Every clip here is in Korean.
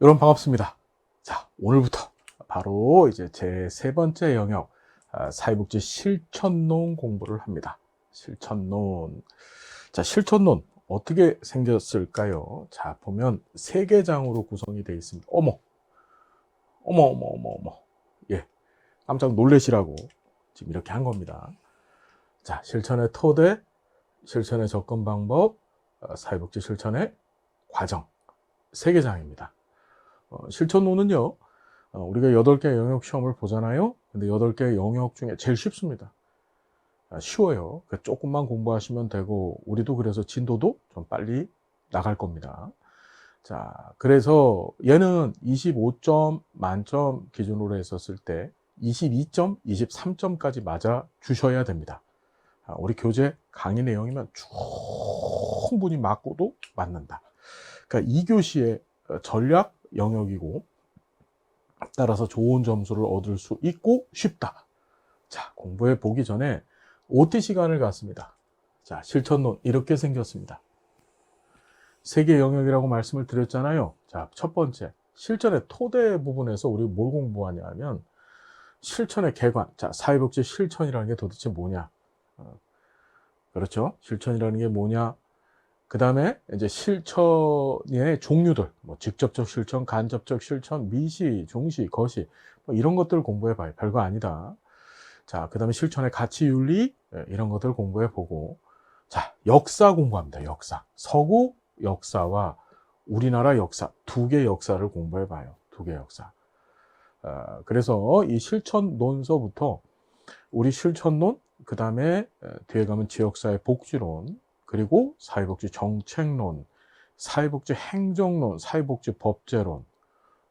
여러분 반갑습니다. 자, 오늘부터 바로 이제 제 세 번째 영역, 아, 사회복지 실천론 공부를 합니다. 실천론. 자, 실천론 어떻게 생겼을까요? 자, 보면 세 개 장으로 구성이 되어 있습니다. 어머! 어머, 어머, 어머, 어머. 예. 깜짝 놀래시라고 지금 이렇게 한 겁니다. 자, 실천의 토대, 실천의 접근 방법, 어, 사회복지 실천의 과정. 세 개 장입니다. 어, 실천론은요, 어, 우리가 8개 영역 시험을 보잖아요. 근데 8개 영역 중에 제일 쉽습니다. 아, 쉬워요. 그러니까 조금만 공부하시면 되고, 우리도 그래서 진도도 좀 빨리 나갈 겁니다. 자, 그래서 얘는 25점 만점 기준으로 했었을 때 22점, 23점까지 맞아 주셔야 됩니다. 아, 우리 교재 강의 내용이면 충분히 맞고도 맞는다. 그러니까 2교시의 전략 영역이고 따라서 좋은 점수를 얻을 수 있고 쉽다. 자, 공부해 보기 전에 OT 시간을 갖습니다. 자, 실천론 이렇게 생겼습니다. 세 개 영역이라고 말씀을 드렸잖아요. 자, 첫 번째, 실전의 토대 부분에서 우리 뭘 공부하냐 하면 실천의 개관. 자, 사회복지 실천이라는 게 도대체 뭐냐? 어, 그렇죠? 실천이라는 게 뭐냐? 그 다음에 이제 실천의 종류들, 뭐 직접적 실천, 간접적 실천, 미시, 중시, 거시, 뭐 이런 것들 공부해 봐요. 별거 아니다. 자, 그 다음에 실천의 가치 윤리, 예, 이런 것들 공부해 보고, 자, 역사 공부합니다. 역사. 서구 역사와 우리나라 역사, 두 개 역사를 공부해 봐요. 두 개 역사. 어, 그래서 이 실천 논서부터 우리 실천론, 그 다음에 뒤에 가면 지역사회 복지론, 그리고 사회복지 정책론, 사회복지 행정론, 사회복지 법제론,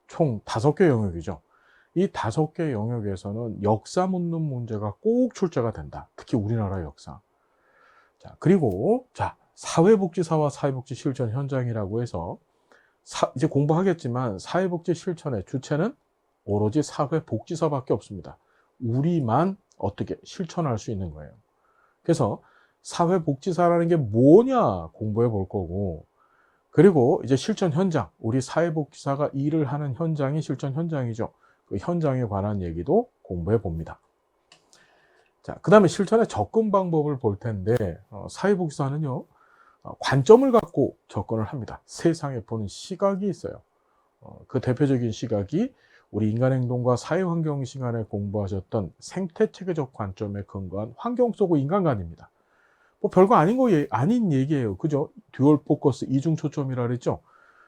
총 다섯 개 영역이죠. 이 다섯 개 영역에서는 역사 묻는 문제가 꼭 출제가 된다. 특히 우리나라 역사. 자, 그리고, 자, 사회복지사와 사회복지 실천 현장이라고 해서, 사, 이제 공부하겠지만, 사회복지 실천의 주체는 오로지 사회복지사밖에 없습니다. 우리만 어떻게 실천할 수 있는 거예요. 그래서, 사회복지사라는 게 뭐냐 공부해 볼 거고, 그리고 이제 실천 현장, 우리 사회복지사가 일을 하는 현장이 실천 현장이죠. 그 현장에 관한 얘기도 공부해 봅니다. 자, 그 다음에 실천의 접근 방법을 볼 텐데, 어, 사회복지사는요, 어, 관점을 갖고 접근을 합니다. 세상에 보는 시각이 있어요. 어, 그 대표적인 시각이 우리 인간행동과 사회환경 시간에 공부하셨던 생태체계적 관점에 근거한 환경 속의 인간관입니다. 뭐 별거 아닌 거 예, 아닌 얘기예요. 그죠? 듀얼 포커스 이중 초점이라 그랬죠.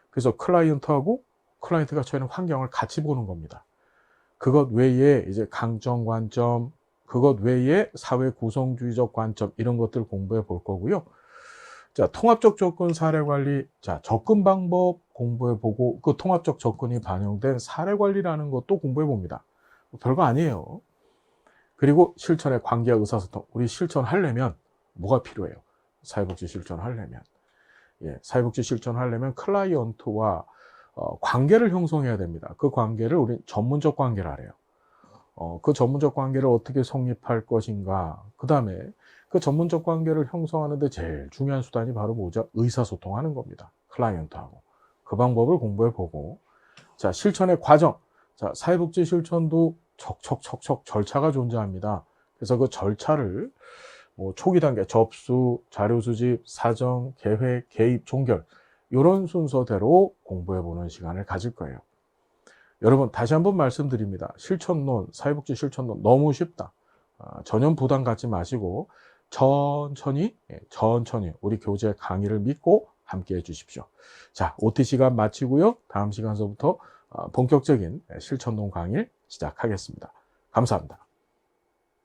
그래서 클라이언트하고 클라이언트가 처해는 환경을 같이 보는 겁니다. 그것 외에 이제 강점 관점, 그것 외에 사회 구성주의적 관점 이런 것들 공부해 볼 거고요. 자, 통합적 접근 사례 관리, 자, 접근 방법 공부해 보고 그 통합적 접근이 반영된 사례 관리라는 것도 공부해 봅니다. 뭐 별거 아니에요. 그리고 실천의 관계와 의사소통. 우리 실천하려면 뭐가 필요해요? 사회복지 실천하려면. 예, 사회복지 실천하려면 클라이언트와 어, 관계를 형성해야 됩니다. 그 관계를 우리 전문적 관계라 해요. 어, 그 전문적 관계를 어떻게 성립할 것인가. 그 다음에 그 전문적 관계를 형성하는데 제일 중요한 수단이 바로 뭐죠? 의사소통하는 겁니다. 클라이언트하고. 그 방법을 공부해 보고. 자, 실천의 과정. 자, 사회복지 실천도 척척척척 절차가 존재합니다. 그래서 그 절차를 뭐 초기 단계 접수, 자료 수집, 사정, 계획, 개입, 종결 이런 순서대로 공부해 보는 시간을 가질 거예요. 여러분 다시 한번 말씀드립니다. 실천론, 사회복지 실천론 너무 쉽다. 아, 전혀 부담 갖지 마시고 천천히 예, 천천히 우리 교재 강의를 믿고 함께 해 주십시오. 자, OT 시간 마치고요. 다음 시간서부터 아, 본격적인 실천론 강의를 시작하겠습니다. 감사합니다.